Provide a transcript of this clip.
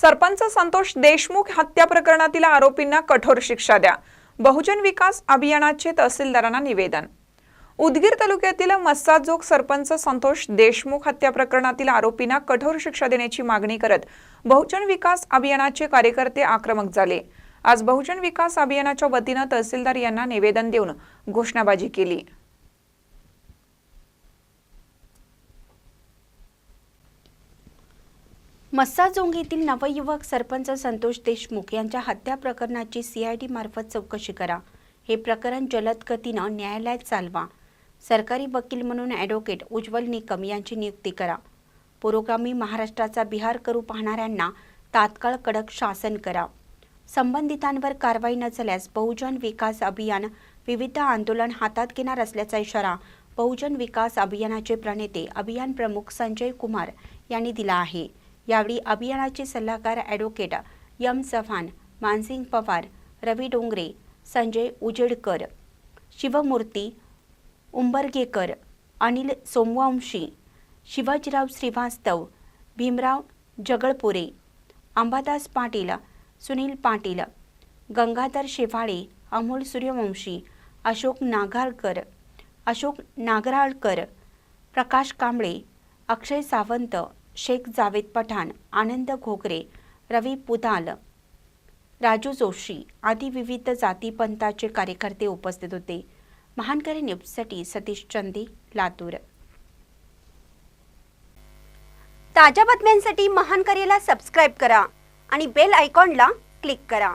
सरपंच संतोष देशमुख हत्या प्रकरणातील आरोपींना कठोर शिक्षा द्या. बहुजन विकास अभियानाचे तहसीलदारांना निवेदन. उदगीर तालुक्यातील मस्साजोग सरपंच संतोष देशमुख हत्या प्रकरणातील आरोपींना कठोर शिक्षा देण्याची मागणी करत बहुजन विकास अभियानाचे कार्यकर्ते आक्रमक झाले. आज बहुजन विकास अभियानाच्या वतीनं तहसीलदार यांना निवेदन देऊन घोषणाबाजी केली. मस्साजोंग येथील नवयुवक सरपंच संतोष देशमुख यांच्या हत्या प्रकरणाची सीआयडी मार्फत चौकशी करा. हे प्रकरण जलद गतीनं न्यायालयात चालवा. सरकारी वकील म्हणून ॲडव्होकेट उज्ज्वल निकम यांची नियुक्ती करा. पुरोगामी महाराष्ट्राचा बिहार करू पाहणाऱ्यांना तात्काळ कडक शासन करा. संबंधितांवर कारवाई न झाल्यास बहुजन विकास अभियान विविध आंदोलन हातात घेणार असल्याचा इशारा बहुजन विकास अभियानाचे प्रणेते अभियान प्रमुख संजय कुमार यांनी दिला आहे. यावेळी अभियानाचे सल्लागार ॲडव्होकेट यम चव्हाण मानसिंग पवार रवी डोंगरे संजय उजेडकर शिवमूर्ती उंबरगेकर अनिल सोमवंशी शिवाजीराव श्रीवास्तव भीमराव जगळपुरे अंबादास पाटील सुनील पाटील गंगाधर शेवाळे अमोल सूर्यवंशी अशोक नागाळकर अशोक नागराळकर प्रकाश कांबळे अक्षय सावंत शेख जावेद पठाण आनंद घोगरे रवी पुदाल राजू जोशी आदी विविध जातीपंथाचे कार्यकर्ते उपस्थित होते. महानकरी न्यूजसाठी सतीश चंदी लातूर. ताज्या बातम्यांसाठी महानकरीला सबस्क्राईब करा आणि बेल आयकॉनला क्लिक करा.